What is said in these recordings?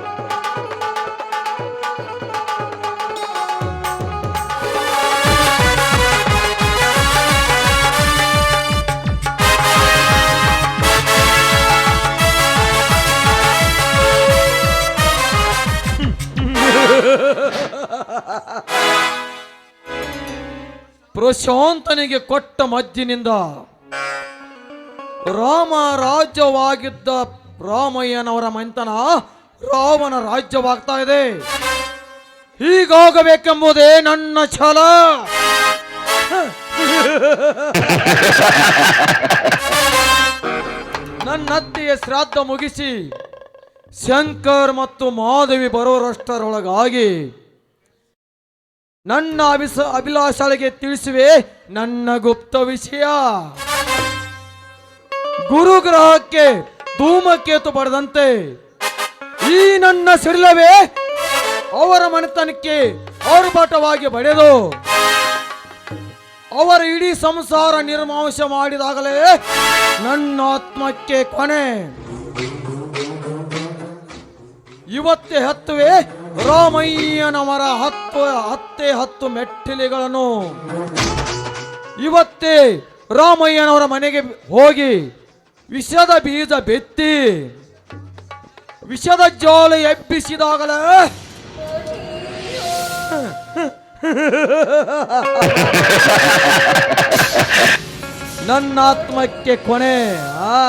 ಪ್ರಶಾಂತನಿಗೆ ಕೊಟ್ಟ ಮಜ್ಜಿನಿಂದ ರಾಮ ರಾಜ್ಯವಾಗಿದ್ದ ರಾಮಯ್ಯನವರ ಮಂತನ ರಾಮನ ರಾಜ್ಯವಾಗ್ತಾ ಇದೆ. ಹೀಗಾಗಬೇಕೆಂಬುದೇ ನನ್ನ ಛಲ. ನನ್ನತ್ತೆಯ ಶ್ರಾದ್ದ ಮುಗಿಸಿ ಶಂಕರ್ ಮತ್ತು ಮಾಧವಿ ಬರೋರಷ್ಟರೊಳಗಾಗಿ ನನ್ನ ಅಭಿಸ ಅಭಿಲಾಷಳಿಗೆ ತಿಳಿಸುವೆ ನನ್ನ ಗುಪ್ತ ವಿಷಯ. ಗುರುಗ್ರಹಕ್ಕೆ ಧೂಮಕೇತು ಪಡೆದಂತೆ ಈ ನನ್ನ ಸಿಡಿಲವೇ? ಅವರ ಮನೆತನಕ್ಕೆ ಆರ್ಭಟವಾಗಿ ಬಡೆದು, ಅವರ ಇಡೀ ಸಂಸಾರ ನಿರ್ಮಾಂಶ ಮಾಡಿದಾಗಲೇ ನನ್ನ ಆತ್ಮಕ್ಕೆ ಕೊನೆ. ಇವತ್ತೇ ಹತ್ತುವೆ ರಾಮಯ್ಯನವರ ಹತ್ತು ಹತ್ತೆ ಹತ್ತು ಮೆಟ್ಟಿಲಿಗಳನ್ನು. ಇವತ್ತೇ ರಾಮಯ್ಯನವರ ಮನೆಗೆ ಹೋಗಿ ವಿಷದ ಬೀಜ ಬೆತ್ತಿ. ವಿಷದ ಜಾಲ ಎಬ್ಬಿಸಿದಾಗಲೇ? ನನ್ನ ಆತ್ಮಕ್ಕೆ ಕೊನೆ ಆ?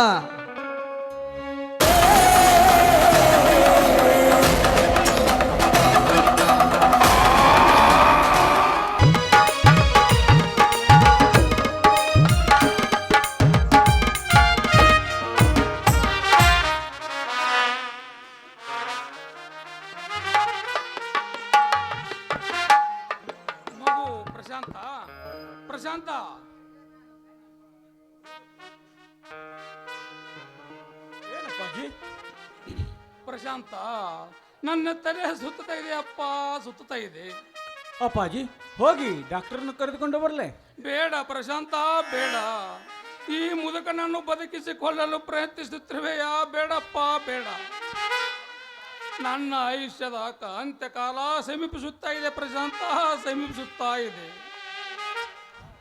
ಅಪ್ಪಾಜಿ ಹೋಗಿ ಡಾಕ್ಟರ್ನ ಕರೆದುಕೊಂಡು ಬರಲೆ. ಬೇಡ ಪ್ರಶಾಂತ ಬೇಡ. ಈ ಮುದುಕನನ್ನು ಬದುಕಿಸಿಕೊಳ್ಳಲು ಪ್ರಯತ್ನಿಸುತ್ತಿರುವೆಯಾ? ಬೇಡಪ್ಪ ಬೇಡ. ನನ್ನ ಆಯುಷ್ಯದ ಅಂತ್ಯಕಾಲ ಸಮೀಪಿಸುತ್ತಾ ಇದೆ ಪ್ರಶಾಂತ ಸಮೀಪಿಸುತ್ತಾ ಇದೆ.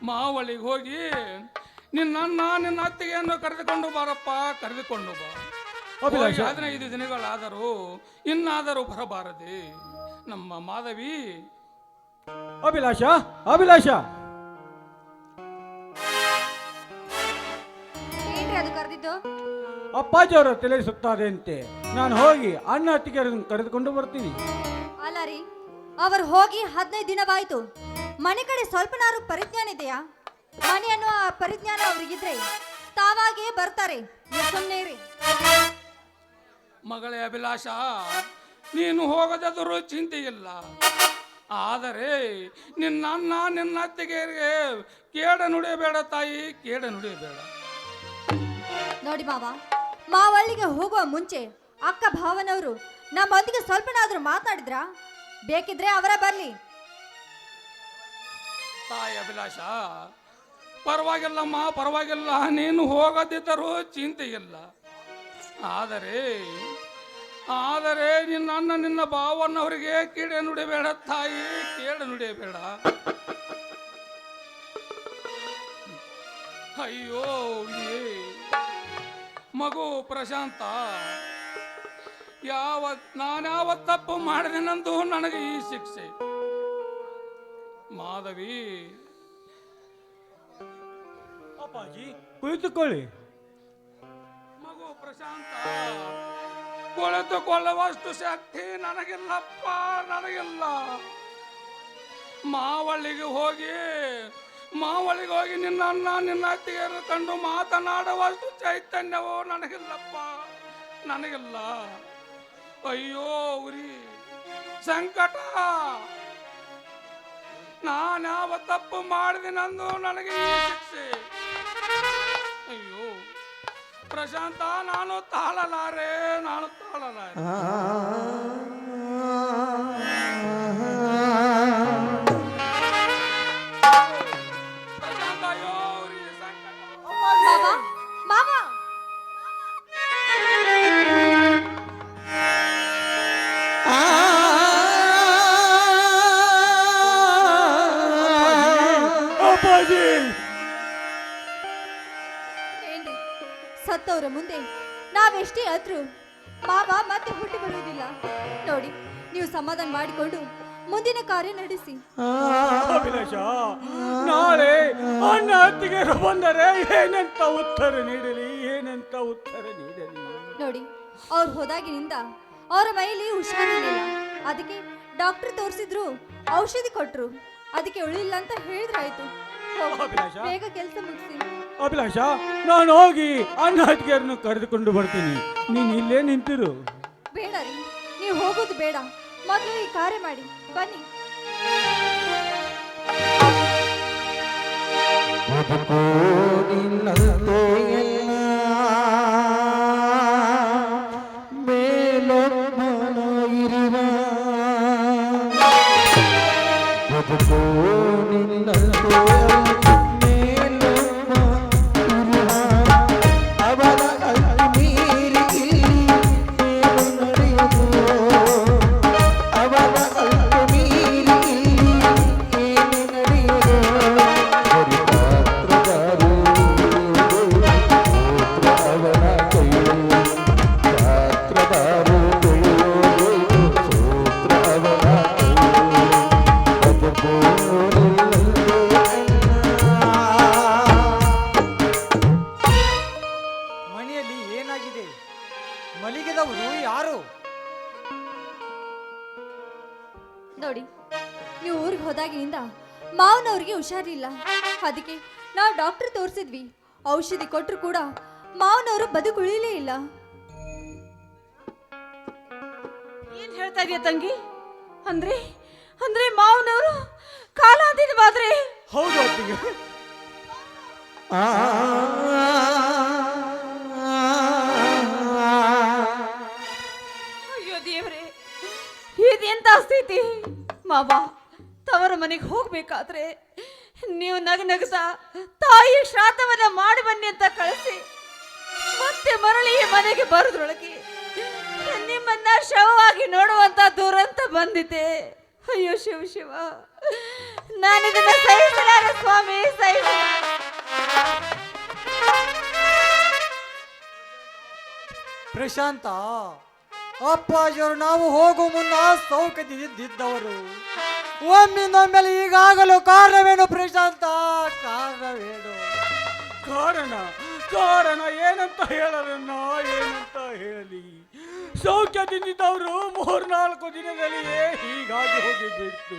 ಮಾವಳಿಗೆ ಹೋಗಿ ನಿನ್ನ ನಿನ್ನ ಅತ್ತಿಗೆಯನ್ನು ಕರೆದುಕೊಂಡು ಬಾರಪ್ಪ ಕರೆದುಕೊಂಡು ಬಾ. ಹೋಗಿ ಹದಿನೈದು ದಿನಗಳಾದರೂ ಇನ್ನಾದರೂ ಬರಬಾರದೆ. ನಮ್ಮ ಮಾಧವಿ ಅಭಿಲಾಷ ಅಭಿಲಾಷ. ಏನ್ರಿ ಅದು ಕರೆದಿದ್ದು? ಅಪ್ಪಾಜಿ ಅವರ ತಲೆ ಸುತ್ತಾದೆ ಅಂತೆ ನಾನು ಹೋಗಿ ಅಣ್ಣ ಅತ್ತಿಗೆ ಕರೆದುಕೊಂಡು ಬರ್ತೀನಿ. ಅಲ್ಲ ರೀ ಅವರು ಹೋಗಿ ಹದಿನೈದು ದಿನವಾಯ್ತು. ಮನೆ ಕಡೆ ಸ್ವಲ್ಪನಾರು ಪರಿಜ್ಞಾನ ಇದೆಯಾ? ಮನೆ ಅನ್ನುವ ಆ ಪರಿಜ್ಞಾನ ಅವ್ರಿಗಿದ್ರೆ ತಾವಾಗೇ ಬರ್ತಾರೆ. ನೀವು ಸುಮ್ನೆ ಇರಿ. ಮಗಳೇ ಅಭಿಲಾಷ ನೀನು ಹೋಗದಾದರೂ ಚಿಂತೆ ಇಲ್ಲ ಆದರೆ ನಿನ್ನ ಅನ್ನ ನಿನ್ನ ಅತ್ತಿಗೆ ಕೇಡ ನುಡಿಯಬೇಡ ತಾಯಿ ಕೇಡ ನುಡಿಯಬೇಡ. ನೋಡಿ ಬಾಬಾ ಮಾವಳ್ಳಿಗೆ ಹೋಗುವ ಮುಂಚೆ ಅಕ್ಕ ಭಾವನವರು ನಮ್ಮೊಂದಿಗೆ ಸ್ವಲ್ಪನಾದರೂ ಮಾತಾಡಿದ್ರ? ಬೇಕಿದ್ರೆ ಅವರ ಬರ್ಲಿ. ತಾಯಿ ಅಭಿಲಾಷ ಪರವಾಗಿಲ್ಲಮ್ಮ ಪರವಾಗಿಲ್ಲ. ನೀನು ಹೋಗದಿದ್ದರೂ ಚಿಂತೆ ಇಲ್ಲ ಆದರೆ ಆದರೆ ನಿನ್ನ ನಿನ್ನ ಭಾವನವರಿಗೆ ಕೀಡೆ ನುಡಿಬೇಡ ತಾಯಿ ಕೇಡ ನುಡಿಯಬೇಡ ಅಯ್ಯೋ ಮಗು ಪ್ರಶಾಂತ ಯಾವ ನಾನ್ಯಾವ ತಪ್ಪು ಮಾಡಿದೆನೆಂದು ನನಗೆ ಈ ಶಿಕ್ಷೆ. ಮಾಧವಿ. ಅಪ್ಪಾಜಿ ಕುಳಿತುಕೊಳ್ಳಿ. ಮಗು ಪ್ರಶಾಂತ. ಕೊಳೆತುಕೊಳ್ಳುವಷ್ಟು ಶಕ್ತಿ ನನಗಿಲ್ಲಪ್ಪ, ನನಗಿಲ್ಲ. ಮಾವಳ್ಳಿಗೆ ಹೋಗಿ, ಮಾವಳಿಗೆ ಹೋಗಿ ನಿನ್ನ ನಿನ್ನ ತೀರ ತಂದು ಮಾತನಾಡುವಷ್ಟು ಚೈತನ್ಯವೋ ನನಗಿಲ್ಲಪ್ಪ, ನನಗಿಲ್ಲ. ಅಯ್ಯೋ ಉರಿ, ಸಂಕಟ. ನಾನ್ಯಾವ ತಪ್ಪು ಮಾಡಿದಿನಂದು ನನಗೆ ಶಿಕ್ಷೆ. ಅಯ್ಯೋ. ಪ್ರಶಾಂತ ನಾನು ತಾಳಲಾರೆ ನಾನು ತಾಳಲಾರೆ. ಸತ್ತವ್ರ ಮುಂದೆ ನಾವೆಷ್ಟೇ ಆದ್ರೂ ಮಾವ ಮತ್ತೆ ಹುಟ್ಟಿ ಬರುವುದಿಲ್ಲ. ನೋಡಿ ನೀವು ಸಮಾಧಾನ ಮಾಡಿಕೊಂಡು ಮುಂದಿನ ಕಾರ್ಯ ನಡೆಸಿ. ಅಭಿಲಾಷ ನಾಳೆ ಅಣ್ಣ ಅತ್ತಿಗೆರು ಬಂದರೆ ಏನಂತ ಉತ್ತರ ನೀಡಲಿ ಏನಂತ ಉತ್ತರ ನೀಡಲಿ? ನೋಡಿ ಅವ್ರು ಹೋದಾಗಿನಿಂದ ಅವರ ಮೈಲಿ ಹುಷಾರಿಲ್ಲ ಅದಕ್ಕೆ ಡಾಕ್ಟರ್ ತೋರಿಸಿದ್ರು ಔಷಧಿ ಕೊಟ್ರು. ಅದಕ್ಕೆ ಉಳಿಲ್ಲ ಅಂತ ಹೇಳಿದ್ರಾಯ್ತು? ಬೇಗ ಕೆಲಸ ಮುಗಿಸಿ. ಅಭಿಲಾಷ ನಾನು ಹೋಗಿ ಅಣ್ಣ ಅತ್ತಿಗೆರನ್ನು ಕರೆದುಕೊಂಡು ಬರ್ತೀನಿ. ನೀನು ಇಲ್ಲೇ ನಿಂತಿರು. ಬೇಡ ರೀ ನೀವು ಹೋಗೋದು ಬೇಡ. ಮೊದಲು ಈ ಕಾರ್ಯ ಮಾಡಿ. ಬನ್ನಿ. ಮನೆಯಲ್ಲಿ ಮಾವನವರು ಬದುಕುಳಿಲೇ ಇಲ್ಲ ಏನ್ ಹೇಳ್ತಾ ಇದೆಯಾ ತಂಗಿ ಅಂದ್ರೆ ಅಂದ್ರೆ ಮಾವನವರು ಕಾಲಾಧೀನವಾದ್ರೆ ಹೌದು ಅತ್ತಿಗೆ ಅಯ್ಯೋ ದೇವ್ರೆ ಇದೆಂತ ಸ್ಥಿತಿ ಮಾವ ತವರ ಮನೆಗೆ ಹೋಗ್ಬೇಕಾದ್ರೆ ನೀವು ನಗ ನಗಸ ತಾಯಿ ಶ್ರಾದ್ದವನ್ನ ಮಾಡಿ ಬನ್ನಿ ಅಂತ ಕಳಿಸಿ ಮತ್ತೆ ಮರಳಿ ಈ ಮನೆಗೆ ಬರೋದ್ರೊಳಗೆ ನಿಮ್ಮನ್ನ ಶವವಾಗಿ ನೋಡುವಂತ ದುರಂತ ಬಂದಿದೆ. ಅಯ್ಯೋ ಶಿವ ಶಿವ. ನಾನಿದನ್ನ ಸಹಿಸಲಾರ ಸ್ವಾಮಿ ಸಹಿಸಲಾರೆ ಪ್ರಶಾಂತ ಅಪ್ಪಾಜಿಯವರು ನಾವು ಹೋಗುವ ಮುನ್ನ ಸೌಖ್ಯದಿದ್ದವರು ಒಮ್ಮಿಂದೊಮ್ಮೆಲೆ ಈಗಾಗಲೂ ಕಾರಣವೇನು ಪ್ರಶಾಂತ? ಕಾರಣವೇನು? ಕಾರಣ? ಕಾರಣ ಏನಂತ ಹೇಳರನ್ನ ಏನಂತ ಹೇಳಲಿ ಸೌಖ್ಯದಿಂದಿದ್ದವರು ಮೂರ್ನಾಲ್ಕು ದಿನದಲ್ಲಿಯೇ ಹೀಗಾಗಿ ಹೋಗಿಬಿಟ್ಟು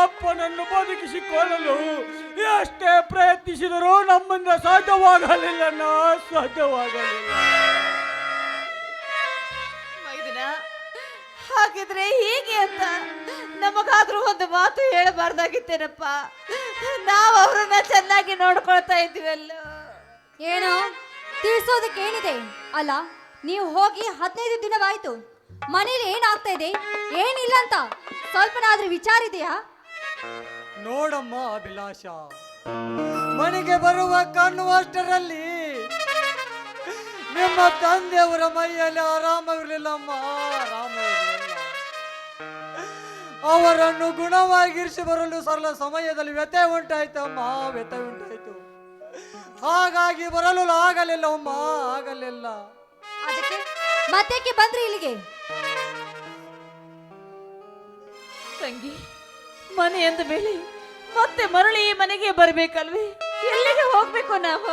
ಅಪ್ಪನನ್ನು ಬದುಕಿಸಿಕೊಳ್ಳಲು ಎಷ್ಟೇ ಪ್ರಯತ್ನಿಸಿದರೂ ನಮ್ಮಿಂದ ಸಾಧ್ಯವಾಗಲಿಲ್ಲ. ಮೈದುನ, ಹಾಗಿದ್ರೆ ಹೀಗೆ ಅಂತ ನಮಗಾದ್ರೂ ಒಂದು ಮಾತು ಹೇಳಬಾರ್ದಾಗಿತ್ತೇನಪ್ಪ? ನಾವು ಅವ್ರನ್ನ ಚೆನ್ನಾಗಿ ನೋಡ್ಕೊಳ್ತಾ ಇದ್ವಲ್ಲ ಏನೋ? ತಿಳಿಸೋದಕ್ಕೆ ಏನಿದೆ? ಅಲ್ಲ, ನೀವು ಹೋಗಿ ಹದಿನೈದು ದಿನವಾಯ್ತು. ಮನೇಲಿ ಏನಾಗ್ತಾ ಇದೆ? ಏನಿಲ್ಲ ಅಂತ ಸ್ವಲ್ಪನಾದ್ರೂ ವಿಚಾರ ಇದೆಯಾ? ನೋಡಮ್ಮ ಅಭಿಲಾಷ, ಮನೆಗೆ ಬರುವ ಕಾಣುವಷ್ಟರಲ್ಲಿ ನಿಮ್ಮ ತಂದೆಯವರ ಮೈಯಲ್ಲಿ ಆರಾಮವಿರಲಿಲ್ಲಮ್ಮ ಆರಾಮವಿರಲಿಲ್ಲ ಅವರನ್ನು ಗುಣವಾಗಿರಿಸಿ ಬರಲು ಸರಳ ಸಮಯದಲ್ಲಿ ವ್ಯತ್ಯಯ ಉಂಟಾಯ್ತಮ್ಮ, ವ್ಯಥೆ ಉಂಟಾಯ್ತು. ಹಾಗಾಗಿ ಬರಲು ಆಗಲಿಲ್ಲ ಅಮ್ಮ ಆಗಲಿಲ್ಲ. ಅದಕ್ಕೆ ಮತ್ತೇಕೆ ಬಂದ್ರಿ ಇಲ್ಲಿಗೆ. ತಂಗಿ ಮನೆ ಅಂದ ಮೇಲೆ ಮತ್ತೆ ಮರಳಿ ಈ ಮನೆಗೆ ಬರ್ಬೇಕಲ್ವೇ? ಎಲ್ಲಿಗೆ ಹೋಗ್ಬೇಕು ನಾವು?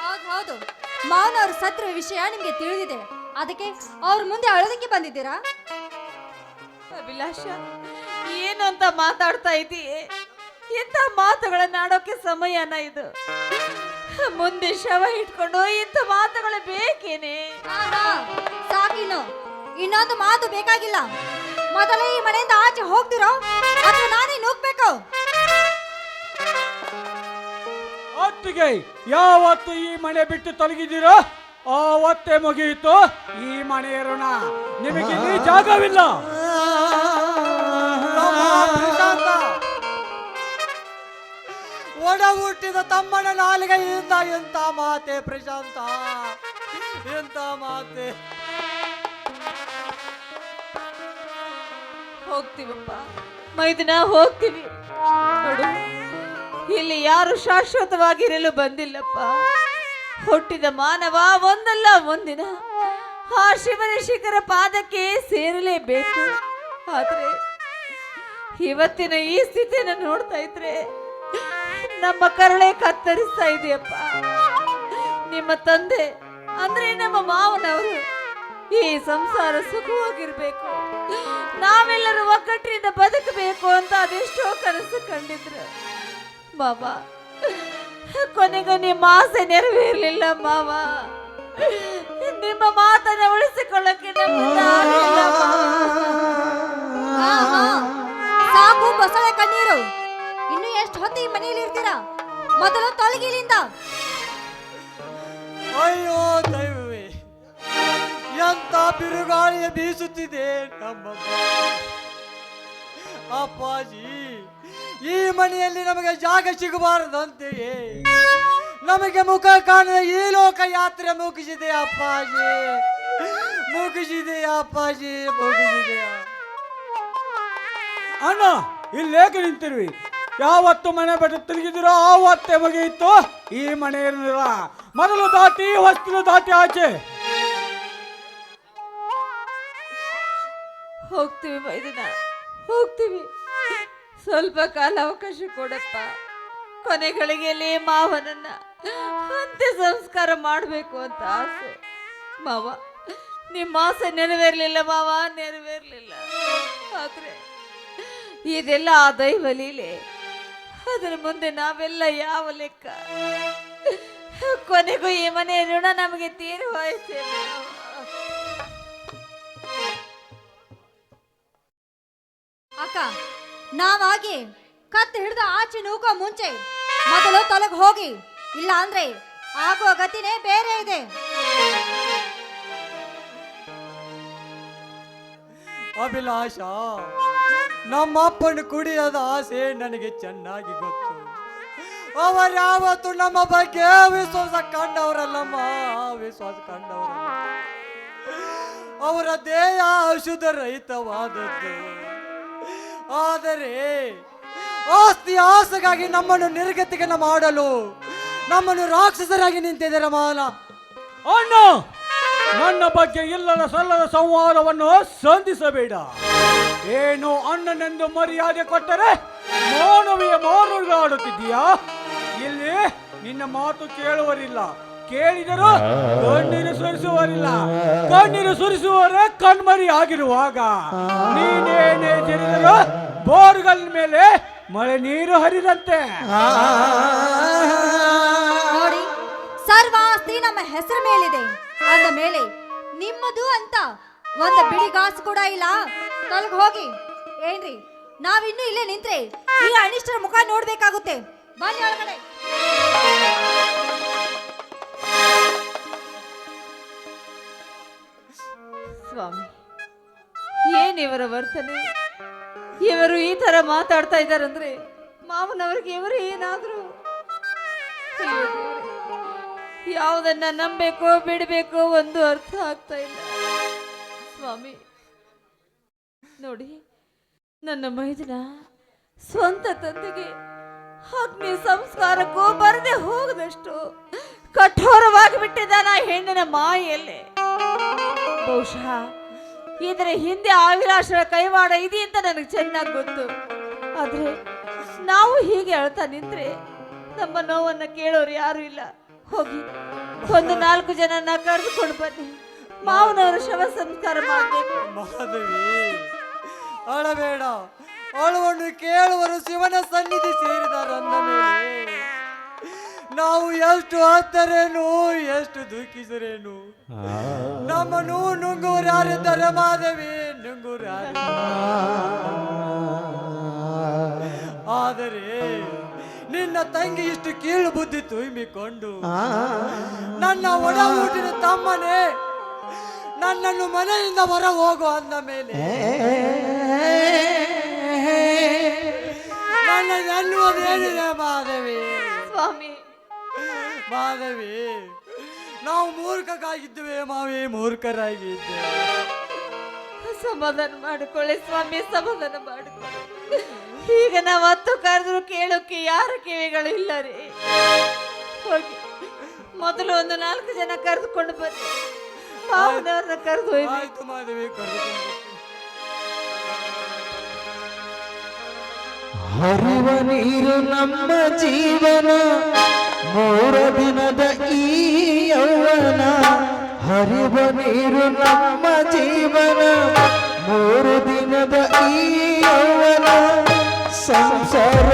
ಹೌದು ಹೌದು. ಮಾವನವ್ರ ಸತ್ರ ವಿಷಯ ನಿಮ್ಗೆ ತಿಳಿದಿದೆ. ಅದಕ್ಕೆ ಅವ್ರ ಮುಂದೆ ಅಳೋದಕ್ಕೆ ಬಂದಿದ್ದೀರಾ? ಅಭಿಲಾಷ ಏನು ಅಂತ ಮಾತಾಡ್ತಾ ಇದೀ ಇಂಥ ಮಾತುಗಳನ್ನ ಆಡೋಕೆ ಸಮಯನ ಇದು? ಮುಂದೆ ಶವ ಇಟ್ಕೊಂಡು ಇಂಥ ಮಾತುಗಳು ಬೇಕೇನೆ? ಸಾಕಿಲ್ಲ. ಸಾಕಿನ್ನು ಇನ್ನೊಂದು ಮಾತು ಬೇಕಾಗಿಲ್ಲ. ಮೊದಲೇ ಈ ಮನೆಯಿಂದ ಆಚೆ ಹೋಗ್ತಿರೋ ಅದು ನಾನೇ ನುಗ್ಬೇಕು ಅತ್ತಿಗೆ ಯಾವತ್ತು ಈ ಮನೆ ಬಿಟ್ಟು ತೊಲಗಿದ್ದೀರೋ ಆವತ್ತೇ ಮುಗಿಯಿತು. ಈ ಮನೆಯ ಋಣ. ನಿಮಗೆ ಇಲ್ಲಿ ಜಾಗವಿಲ್ಲ. ಒಡ ಹುಟ್ಟಿದ ತಮ್ಮನ ನಾಲಿಗೆಯಿಂದ ಎಂತ ಮಾತೆ ಪ್ರಶಾಂತ? ಎಂತ ಮಾತೆ? ಹೋಗ್ತೀವಪ್ಪ. ಮೈದಿನ ಹೋಗ್ತೀವಿ ಇಲ್ಲಿ ಯಾರು ಶಾಶ್ವತವಾಗಿರಲು ಬಂದಿಲ್ಲಪ್ಪ. ಹುಟ್ಟಿದ ಮಾನವ ಒಂದಲ್ಲ, ಒಂದಿನ. ಆ ಶಿವನ ಶಿಖರ ಪಾದಕ್ಕೆ ಸೇರಲೇಬೇಕು. ಆದ್ರೆ, ಇವತ್ತಿನ ಈ ಸ್ಥಿತಿಯನ್ನು ನೋಡ್ತಾ ಇದ್ರೆ ನಮ್ಮ ಕರಳೆ ಕತ್ತರಿಸ್ತಾ ಇದೆಯಪ್ಪ. ನಿಮ್ಮ ತಂದೆ, ಅಂದ್ರೆ ನಮ್ಮ ಮಾವನವರು ಈ ಸಂಸಾರ ಸುಖವಾಗಿರ್ಬೇಕು. ನಾವೆಲ್ಲರೂ ಒಗ್ಗಟ್ಟಿನಿಂದ ಬದುಕಬೇಕು ಅಂತ ಅದೆಷ್ಟೋ ಕನಸು ಕಂಡಿದ್ರು. ಮಾವ, ಕೊನೆಗೂ ನಿಮ್ಮ ಆಸೆ ನೆರವೇರ್ಲಿಲ್ಲ ಮಾವ. ನಿಮ್ಮ ಮಾತನ್ನ ಉಳಿಸಿಕೊಳ್ಳಕ್ಕೆ ಸಾಕು ಬಸಳೆ ಕಣ್ಣೀರು. ಇನ್ನು ಎಷ್ಟು ಹೊತ್ತು ಈ ಮನೆಯಲ್ಲಿ ಇರ್ತೀರಾ? ಮೊದಲು ತೊಲಗಿಲಿಂದ ಅಯ್ಯೋ ದೈವವೇ ಎಂತ ಬಿರುಗಾಳಿಯ ಬೀಸುತ್ತಿದೆ ನಮ್ಮ. ಅಪ್ಪಾಜಿ ಈ ಮನೆಯಲ್ಲಿ ನಮಗೆ ಜಾಗ ಸಿಗಬಾರದಂತೆಯೇ? ನಮಗೆ ಮುಖ ಕಾಣದ ಈ ಲೋಕ ಯಾತ್ರೆ ಮುಗಿಸಿದೆ ಅಪ್ಪಾಜಿ. ಮುಗಿಸಿದೆ ಅಪ್ಪಾಜಿ ಮುಗಿಸಿದೆ. ಅಣ್ಣ ಇಲ್ಲೇಕೆ ನಿಂತಿರುವಿ? ಯಾವತ್ತು ಮನೆ ಬಿಟ್ಟು ತಿರುಗಿದಿರೋ ಆವತ್ತೇ ಮುಗಿಯಿತು? ಈ ಮನೆ ಇರಲಿಲ್ಲ ಮೊದಲು ದಾಟಿ, ಹೊಸ್ತಿಲು ದಾಟಿ ಆಚೆ. ಹೋಗ್ತೀವಿ ಮೈದಿನ, ಹೋಗ್ತೀವಿ. ಸ್ವಲ್ಪ ಕಾಲ ಅವಕಾಶ ಕೊಡಪ್ಪ. ಕೊನೆಗಳಿಗೆಯಲ್ಲಿ ಮಾವನನ್ನ ಅಂತ್ಯ ಸಂಸ್ಕಾರ ಮಾಡಬೇಕು ಅಂತ ಆಸೆ. ಮಾವ, ನಿಮ್ಮ ಆಸೆ ನೆರವೇರ್ಲಿಲ್ಲ ಮಾವ, ನೆರವೇರ್ಲಿಲ್ಲ. ಆದ್ರೆ ಇದೆಲ್ಲ ಆ ದೈವ ಲೀಲೆ. ಅದರ ಮುಂದೆ ನಾವೆಲ್ಲ ಯಾವ ಲೆಕ್ಕ? ಕೊನೆಗೂ ಈ ಮನೆ ಋಣ ನಮಗೆ ತೀರಿ ಹೋಯ್ತೆ ಮಾವ. ಅಕ್ಕ ನಾವಾಗಿ ಕತ್ತು ಹಿಡಿದ ಆಚೆ ನೂಕೋ ಮುಂಚೆ ಮೊದಲು ತೊಲಗ ಹೋಗಿ. ಇಲ್ಲ ಅಂದ್ರೆ ಆಗುವ ಗತಿನೇ ಬೇರೆ ಇದೆ. ಅಭಿಲಾಷ ನಮ್ಮಪ್ಪನ ಕುಡಿಯದ ಆಸೆ ನನಗೆ ಚೆನ್ನಾಗಿ ಗೊತ್ತು. ಅವರ್ಯಾವತ್ತು ನಮ್ಮ ಬಗ್ಗೆ ವಿಶ್ವಾಸ ಕಂಡವರಲ್ಲಮ್ಮ ವಿಶ್ವಾಸ ಕಂಡವರ ಅವರ ದೇಹ ಅಶುದ್ಧ ರಹಿತವಾದದ್ದು ಆದರೆ ಆಸ್ತಿ ಆಸೆಗಾಗಿ ನಮ್ಮನ್ನು ನಿರ್ಗತಿಗೆ ಮಾಡಲು ನಮ್ಮನ್ನು ರಾಕ್ಷಸರಾಗಿ ನಿಂತಿದ್ದಾರೆ ಮಾನ ಅಣ್ಣ, ನನ್ನ ಬಗ್ಗೆ ಇಲ್ಲದ ಸಲ್ಲದ ಸಂವಾದವನ್ನು ಸಂಧಿಸಬೇಡ. ಏನು ಅಣ್ಣನೆಂದು ಮರ್ಯಾದೆ ಕೊಟ್ಟರೆ ಮೌನವಿಯ ಮೌನಗಾಡುತ್ತಿದ್ದೀಯಾ ಇಲ್ಲಿ ನಿನ್ನ ಮಾತು ಕೇಳುವರಿಲ್ಲ ಕೇಳಿದರೂ ಕಣ್ಣೀರು ಸುರಿಸುವರಿಲ್ಲ ಕಣ್ಣೀರು ಸುರಿಸುವರೆ ಕಣ್ಮರಿ ಆಗಿರುವಾಗ ನೀನೇನೇ ಜರಿದರೂ ಬೋರ್ಗಲ್ ಮೇಲೆ ಮಳೆ ನೀರು ಹರಿದಂತೆ. ನೋಡಿ ಸರ್ವ ನಮ್ಮ ಹೆಸರ ಮೇಲಿದೆ. ಅಂದ ಮೇಲೆ ನಿಮ್ಮದು ಅಂತ ಒಂದು ಬಿಡಿಗಾಸು ಕೂಡ ಇಲ್ಲ. ತೊಲಗ್ ಹೋಗಿ. ಏನ್ರಿ, ನಾವಿನ್ನು ಇಲ್ಲೇ ನಿಂತ್ರೆ? ಈ ಅನಿಷ್ಟರ ಮುಖ ನೋಡ್ಬೇಕಾಗುತ್ತೆ. ಬನ್ನಿ ಒಳಗಡೆ. ಸ್ವಾಮಿ ಇವರ ವರ್ತನೆ? ಇವರು ಈ ತರ ಮಾತಾಡ್ತಾ ಇದ್ದಾರಂದ್ರೆ ಮಾವನವ್ರಿಗೆ ಇವರು ಏನಾದ್ರು ಯಾವುದನ್ನ ನಂಬೇಕೋ ಬಿಡಬೇಕು ಒಂದು ಅರ್ಥ ಆಗ್ತಾ ಇಲ್ಲ. ಸ್ವಾಮಿ. ನೋಡಿ, ನನ್ನ ಮೈದಿನ ಸ್ವಂತ ತಂದೆಗೆ ಅಗ್ನಿ ಸಂಸ್ಕಾರಕ್ಕೂ ಬರದೆ ಹೋಗದಷ್ಟು ಕಠೋರವಾಗಿ ಬಿಟ್ಟಿದ್ದಾನ ಹೆಣ್ಣಿನ ಮಾಯೆಯಲ್ಲಿ. ಬಹುಶಃ ಇದರ ಹಿಂದೆ ಆವಿರಾಶರ ಕೈವಾಡ ಇದೆ ಅಂತ ನನಗೆ ಚೆನ್ನಾಗಿ ಗೊತ್ತು. ಆದ್ರೆ ನಾವು ಹೀಗೆ ಅಳ್ತಾ ನಿಂತ್ರೆ ನಮ್ಮ ನೋವನ್ನ ಕೇಳೋರು ಯಾರು ಇಲ್ಲ. ಹೋಗಿ ಒಂದು ನಾಲ್ಕು ಜನನ ಕರೆದುಕೊಂಡು ಬನ್ನಿ. ಮಾವನವರ ಶವ ಸಂಸ್ಕಾರ ಮಾಡಬೇಕು. ಮಾಧವಿ ಅಳಬೇಡ. ಅಳುವನ್ನು ಕೇಳುವರು ಶಿವನ ಸನ್ನಿಧಿ ಸೇರಿದಾರಂದ ಮೇಲೆ ನಾವು ಎಷ್ಟು ಹತ್ತರೇನು ಎಷ್ಟು ದುಃಖಿಸರೇನು. ನಮ್ಮನು ನುಂಗುವರು ಯಾರಿದ್ದಾರೆ ಮಾಧವಿ ನುಂಗುವರು ಆದರೆ ನಿನ್ನ ತಂಗಿ ಇಷ್ಟು ಕೀಳು ಬುದ್ಧಿ ತುಂಬಿಕೊಂಡು ನನ್ನ ಒಡ ಊಟಿನ ತಮ್ಮನೇ ನನ್ನನ್ನು ಮನೆಯಿಂದ ಹೊರ ಹೋಗು ಅಂದ ಮೇಲೆ. ನನ್ನ ಎನ್ನುವುದೇನಿದೆ ಮಾಧವಿ? ಸ್ವಾಮಿ. ಮಾಧವಿ ನಾವು ಮೂರ್ಖಕ್ಕಾಗಿದ್ದೇವೆ ಮಾವಿ ಮೂರ್ಖರಾಗಿದ್ದೇವೆ. ಸಮಾಧಾನ ಮಾಡಿಕೊಳ್ಳಿ ಸ್ವಾಮಿ ಸಮಾಧಾನ ಮಾಡಿಕೊಳ್ಳಿ. ಈಗ ನಾವು ಹತ್ತು ಕರೆದ್ರು ಕೇಳೋಕೆ ಯಾರ ಕಿವಿಗಳು ಇಲ್ಲ ರೀ. ಹೋಗಿ. ಮೊದಲು ಒಂದು ನಾಲ್ಕು ಜನ ಕರೆದುಕೊಂಡು ಬನ್ನಿ. ಮಾವನವ್ರನ್ನ ಕರೆದು ಆಯ್ತು ಕರೆದುಕೊಂಡು. ಹರಿವ ನೀರು ನಮ್ಮ ಜೀವನ ಮೂರ ದಿನದ ಈ ಯೌವನ. ಹರಿವ ನೀರು ನಮ್ಮ ಜೀವನ ಮೂರು ದಿನದ ಈ ಯೌವನ. ಸಂಸಾರ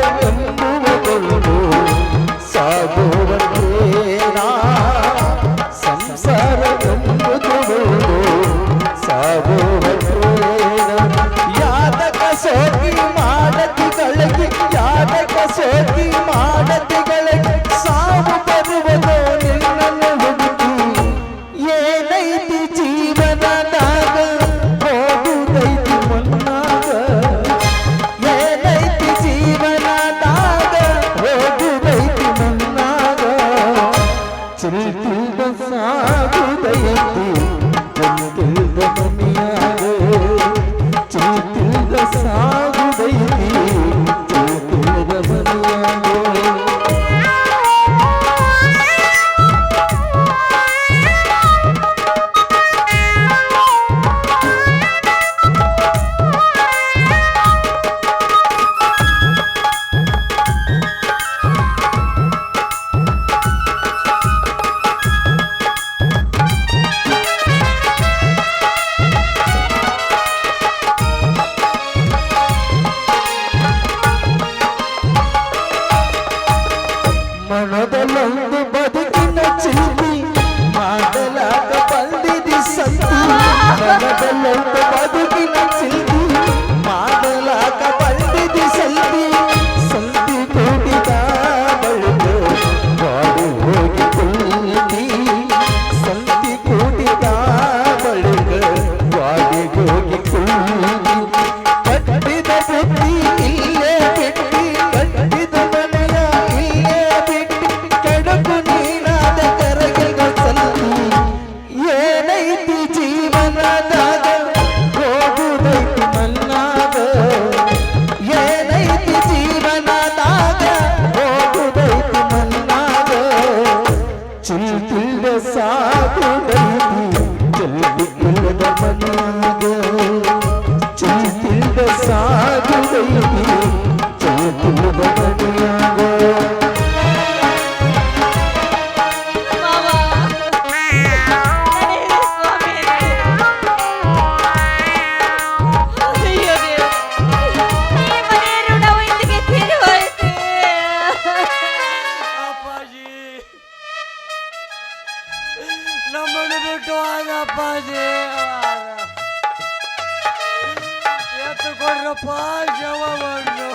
ಎತ್ತುಕೊಡ್ರಪ್ಪ ಶವವನ್ನು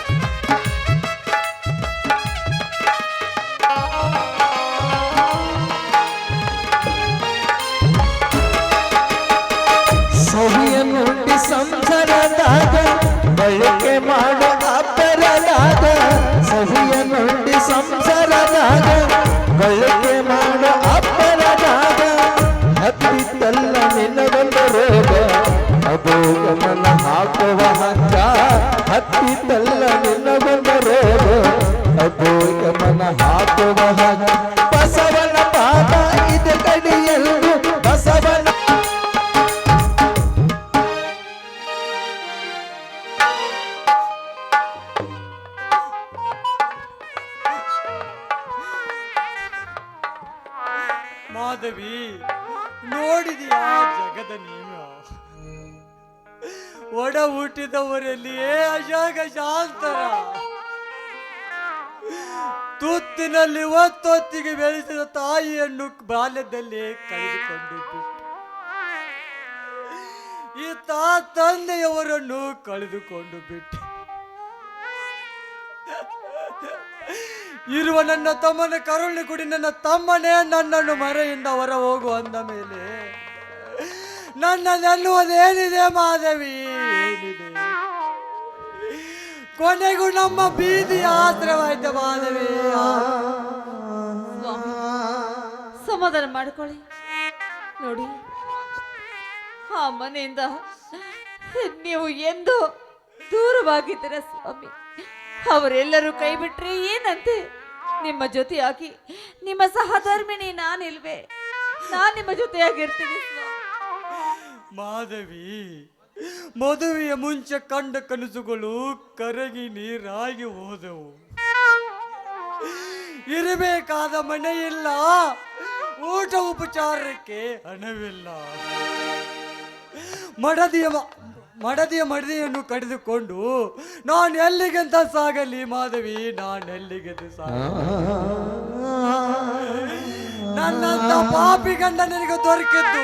ಸಹಿಯ ನುಡಿ ಸಂಸಾರದಾಗ, ಬಳಕೆ ಮಾಡೋ ಅಬ್ಬರದಾಗ ಸಹಿಯ ನುಡಿ ಸಂಸಾರದಾಗ, ಬಳಕೆ ಮಾಡೋ ಅಬ್ಬರದಾಗ ಹತ್ತಿತ್ತಲ್ಲ ನಿನ್ನದೊಂದು ರೋಗ ಅದು ಹಾಕುವ ಮಾಧವಿ, ನೋಡಿದೆಯಾ ಜಗದ ನೀನು ಒಡ ಹುಟ್ಟಿದವರಲ್ಲಿಯೇ ಅಶಾಗ ಶಾಂತರ ತುತ್ತಿನಲ್ಲಿ ಒತ್ತೊತ್ತಿಗೆ ಬೆಳೆಸಿದ ತಾಯಿಯನ್ನು ಬಾಲ್ಯದಲ್ಲಿ ಕಳೆದುಕೊಂಡು ಬಿಟ್ಟು ಈ ತಾ ತಂದೆಯವರನ್ನು ಕಳೆದುಕೊಂಡು ಬಿಟ್ಟು. ಇರುವ ನನ್ನ ತಮ್ಮನ ಕರುಣೆ ಕುಡಿ, ನನ್ನ ತಮ್ಮನೇ ನನ್ನನ್ನು ಮರೆಯಿಂದ ಹೊರ ಹೋಗು ಅಂದ ಮೇಲೆ ನನ್ನ ಎನ್ನುವುದೇನಿದೆ ಮಾಧವಿ ಏನಿದೆ? ಕೊನೆಗೂ ನಮ್ಮ ಬೀದಿ ಆಶ್ರವಾಯ್ತು ಮಾಧವಿ ಸಮಾಧಾನ ಮಾಡ್ಕೊಳ್ಳಿ. ನೋಡಿ, ಆ ಮನೆಯಿಂದ ನೀವು ಎಂದು ದೂರವಾಗಿದ್ದೀರ ಸ್ವಾಮಿ? ಅವರೆಲ್ಲರೂ ಕೈ ಬಿಟ್ರೆ ಏನಂತೆ? ನಿಮ್ಮ ಜೊತೆಯಾಗಿ ನಿಮ್ಮ ಸಹಧರ್ಮಿಣಿ ನಾನಿಲ್ವೆ? ನಾನು ನಿಮ್ಮ ಜೊತೆಯಾಗಿರ್ತೀನಿ ಮಾಧವಿ, ಮದುವೆಯ ಮುಂಚೆ ಕಂಡ ಕನಸುಗಳು ಕರಗಿ ನೀರಾಗಿ ಹೋದವು. ಇರಬೇಕಾದ ಮನೆಯಿಲ್ಲ ಊಟ ಉಪಚಾರಕ್ಕೆ ಹಣವಿಲ್ಲ. ಮಡದಿಯ ಮ- ಮಡದಿಯ ಮಡದಿಯನ್ನು ಕಡಿದುಕೊಂಡು, ನಾನು ಎಲ್ಲಿಗೆಂತ ಸಾಗಲಿ ಮಾಧವಿ, ನಾನು ಎಲ್ಲಿಗೆದ್ದು ಸಾಗಲಿ. ನನ್ನಂತ ಪಾಪಿ ಗಂಡ ನಿನಗೆ ದೊರಕಿದ್ದು.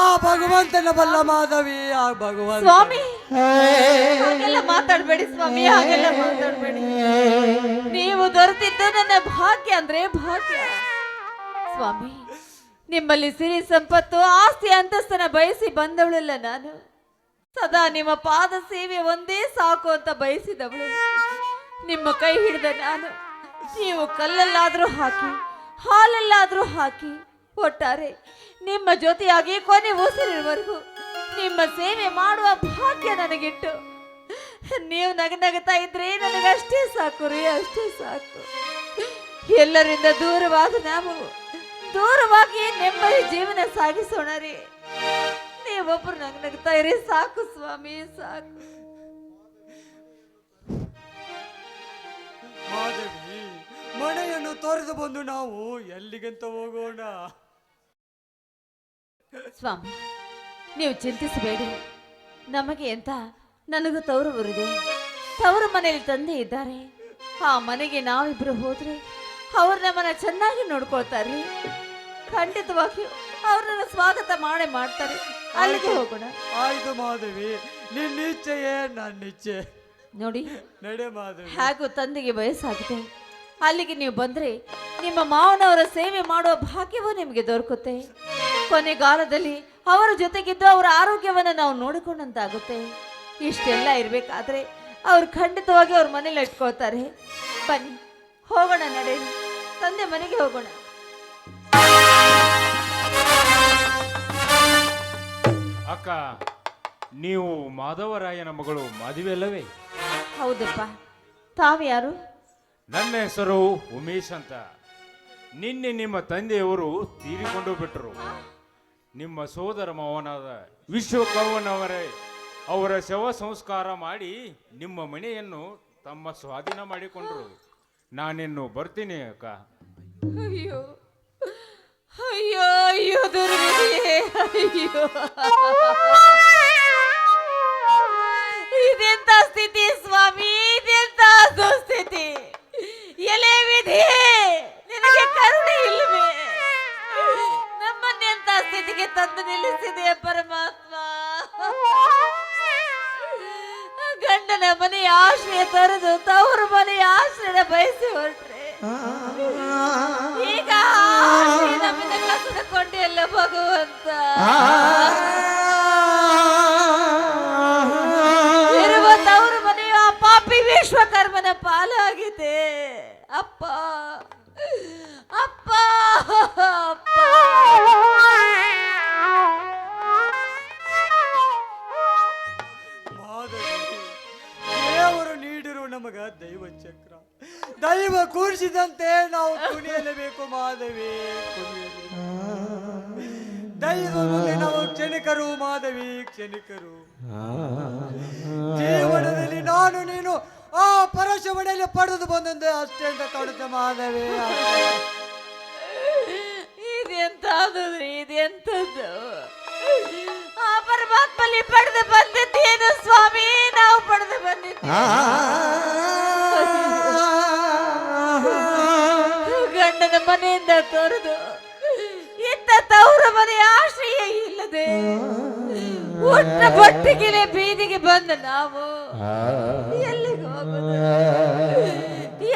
ಆ ಭಗವಂತನ ಬಲ್ಲ ಮಾಧವಿ, ಆ ಭಗವಂತ ಸ್ವಾಮಿ, ಹಾಗೆಲ್ಲ ಮಾತಾಡ್ಬೇಡಿ ಸ್ವಾಮಿ, ಹಾಗೆಲ್ಲ ಮಾತಾಡ್ಬೇಡಿ. ನೀವು ದೊರೆತಿದ್ದು ನನ್ನ ಭಾಗ್ಯ ಅಂದ್ರೆ ಭಾಗ್ಯ. ಸ್ವಾಮಿ, ನಿಮ್ಮಲ್ಲಿ ಸಿರಿ ಸಂಪತ್ತು, ಆಸ್ತಿ ಅಂತಸ್ತನ ಬಯಸಿ ಬಂದವಳಲ್ಲ ನಾನು. ಸದಾ ನಿಮ್ಮ ಪಾದ ಸೇವೆ ಒಂದೇ ಸಾಕು ಅಂತ ಬಯಸಿದವಳು. ನಿಮ್ಮ ಕೈ ಹಿಡಿದ ನಾನು ನೀವು ಕಲ್ಲಲ್ಲಾದರೂ ಹಾಕಿ, ಹಾಲೆಲ್ಲಾದರೂ ಹಾಕಿ, ಒಟ್ಟಾರೆ ನಿಮ್ಮ ಜೊತೆಯಾಗಿ ಕೊನೆ ಉಸಿರಿರುವವರೆಗೂ ನಿಮ್ಮ ಸೇವೆ ಮಾಡುವ ಭಾಗ್ಯ ನನಗಿಟ್ಟು. ನೀವು ನಗನಗತಾ ಇದ್ರೆ ನನಗಷ್ಟೇ ಸಾಕು ರೀ, ಅಷ್ಟೇ ಸಾಕು. ಎಲ್ಲರಿಂದ ದೂರವಾದ ನಾವು, ದೂರವಾಗಿ ನೆಮ್ಮದಿ ಜೀವನ ಸಾಗಿಸೋಣ ರೀ. ನೀವೊಬ್ರು ನಗ್ತಾ ಇರಿ ಸಾಕು ಸ್ವಾಮಿ ಸಾಕು. ಮಾಧವಿ ಮನೆಯನ್ನು ತೋರಿಸು ಬಂದು ನಾವು ಎಲ್ಲಿಗಂತ ಹೋಗೋಣ? ಸ್ವಾಮಿ ನೀವು ಚಿಂತಿಸಬೇಡಿ. ನಮಗೆ ಅಂತ ನನಗೂ ತವರು ಬರುದೆ. ತವರು ಮನೆಯಲ್ಲಿ ತಂದೆ ಇದ್ದಾರೆ. ಆ ಮನೆಗೆ ನಾವಿಬ್ರು ಹೋದ್ರೆ ಅವ್ರ ನಮ್ಮನ್ನ ಚೆನ್ನಾಗಿ ನೋಡ್ಕೊಳ್ತಾರೆ. ಖಂಡಿತವಾಗಿಯೂ ಅವ್ರನ್ನ ಸ್ವಾಗತ ಮಾಡೇ ಮಾಡ್ತಾರೆ. ಅಲ್ಲಿಗೆ ಹೋಗೋಣ. ಆಯ್ತು ಮಾಧವಿ ನಿನ್ನ ಇಚ್ಛೆಯೇ ನನ್ನ ಇಚ್ಛೆ ನೋಡಿ. ನಡೆ ಮಾಧವಿ. ಹಾಗೂ ತಂದೆಗೆ ವಯಸ್ಸಾಗಿದೆ. ಅಲ್ಲಿಗೆ ನೀವು ಬಂದ್ರೆ ನಿಮ್ಮ ಮಾವನವರ ಸೇವೆ ಮಾಡುವ ಭಾಗ್ಯವೂ ನಿಮಗೆ ದೊರಕುತ್ತೆ. ಕೊನೆಗಾಲದಲ್ಲಿ ಅವರ ಜೊತೆಗಿದ್ದು ಅವರ ಆರೋಗ್ಯವನ್ನು ನಾವು ನೋಡಿಕೊಂಡಂತಾಗುತ್ತೆ. ಇಷ್ಟೆಲ್ಲ ಇರಬೇಕಾದ್ರೆ ಅವ್ರು ಖಂಡಿತವಾಗಿ ಅವ್ರ ಮನೇಲಿ ಇಟ್ಕೊಳ್ತಾರೆ. ಬನ್ನಿ ಹೋಗೋಣ ನಡೆಯಿರಿ ತಂದೆ ಮನೆಗೆ ಹೋಗೋಣ. ಅಕ್ಕ ನೀವು ಮಾಧವರಾಯನ ಮಗಳು ಮದುವೆ ಅಲ್ಲವೇ ಹೌದಪ್ಪ. ತಾವು ಯಾರು? ನನ್ನ ಹೆಸರು ಉಮೇಶ್ ಅಂತ. ನಿನ್ನೆ ನಿಮ್ಮ ತಂದೆಯವರು ತೀರಿಕೊಂಡು ಬಿಟ್ಟರು ನಿಮ್ಮ ಸೋದರ ಮಾವನಾದ ವಿಶ್ವಕವನವರೇ ಅವರ ಶವ ಸಂಸ್ಕಾರ ಮಾಡಿ ನಿಮ್ಮ ಮನೆಯನ್ನು ತಮ್ಮ ಸ್ವಾಧೀನ ಮಾಡಿಕೊಂಡರು. ನಾನಿನ್ನು ಬರ್ತೀನಿ ಅಕ್ಕ. ಅಯ್ಯೋ. ಅಯ್ಯೋ ಅಯ್ಯೋ ದುರ್ವಿಧಿಯೇ ಅಯ್ಯೋ. ಇದೆಂತ ಸ್ಥಿತಿ ಸ್ವಾಮಿ, ಇದೆಂತ ದುಸ್ಥಿತಿ? ಎಲೆ ವಿಧಿ ನಿನಗೆ ಕರುಣೆ ಇಲ್ಲವೇ? ನಮ್ಮನ್ನೆಂತ ಸ್ಥಿತಿಗೆ ತಂದು ನಿಲ್ಲಿಸಿದೆ ಪರಮಾತ್ಮ? ಗಂಡನ ಮನೆಯ ಆಶ್ರಯ ತರೆದು ತವರು ಮನೆಯ ಆಶ್ರಯ ಬಯಸಿ ಈಗ ಆಶ್ರಯ ನಮ್ಮಿಂದ ಕಸಿದುಕೊಂಡೆಲ್ಲ ಕೂರಿಸಿದಂತೆ ನಾವು ಕುಣಿಯಲೇಬೇಕು ಮಾಧವಿ ದೈವದಲ್ಲಿ ನಾವು ಕ್ಷಣಿಕರು ಮಾಧವಿ ಕ್ಷಣಿಕರು. ಜೀವನದಲ್ಲಿ ನಾನು ನೀನು ಆ ಪರಶುಮನೆಯಲ್ಲಿ ಪಡೆದು ಬಂದಂತೆ ಅಷ್ಟೇ ಅಂತ ಕಾಣುತ್ತೆ ಮಾಧವಿ. ಅಷ್ಟೇ. ಇದೆಂತದ್ದು ಇದೆಂತದ್ದು? ಆ ಪರಮಾತ್ಮಲ್ಲಿ ಪಡೆದು ಬಂದಿದ್ದೇನು ಸ್ವಾಮಿ? ನಾವು ಪಡೆದು ಬಂದಿದ್ದೇವೆ. ಮನೆಯಿಂದ ತೊರೆದು ಇತ್ತ ತವರ ಮನೆ ಆಶ್ರಯ ಇಲ್ಲದೆ ಒಟ್ಟ ಬಟ್ಟಿಗೆಲೆ ಬೀದಿಗೆ ಬಂದ ನಾವು. ಎಲ್ಲಿಗೆ ಹೋಗೋದು?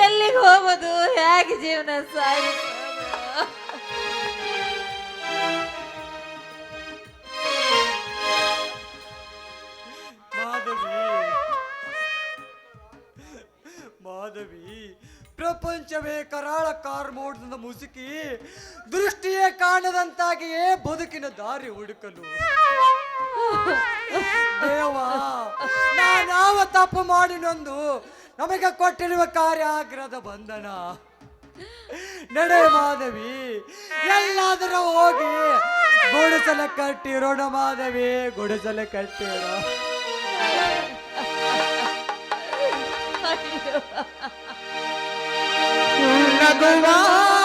ಎಲ್ಲಿಗೆ ಹೋಗೋದು? ಹೇಗೆ ಜೀವನ ಸಾಗಿ? ಮಾಧವಿ. ಮಾಧವಿ. ಪ್ರಪಂಚವೇ ಕರಾಳ ಕಾರ್ಮೋಡದಿಂದ ಮುಸುಕಿ ದೃಷ್ಟಿಯೇ ಕಾಣದಂತಾಗಿಯೇ ಬದುಕಿನ ದಾರಿ ಹುಡುಕಲು. ದೇವ ನಾನಾವ ತಪ್ಪು ಮಾಡಿನೊಂದು ನಮಗೆ ಕೊಟ್ಟಿರುವ ಕಾರ್ಯಾಗ್ರದ ಬಂಧನ. ನಡೆ ಮಾಧವಿ, ಎಲ್ಲಾದರೂ ಹೋಗಿ ಗುಡಿಸಲ ಕಟ್ಟಿರೋಣ ಮಾಧವಿ, ಗುಡಿಸಲ ಕಟ್ಟಿರೋ ભગવાન.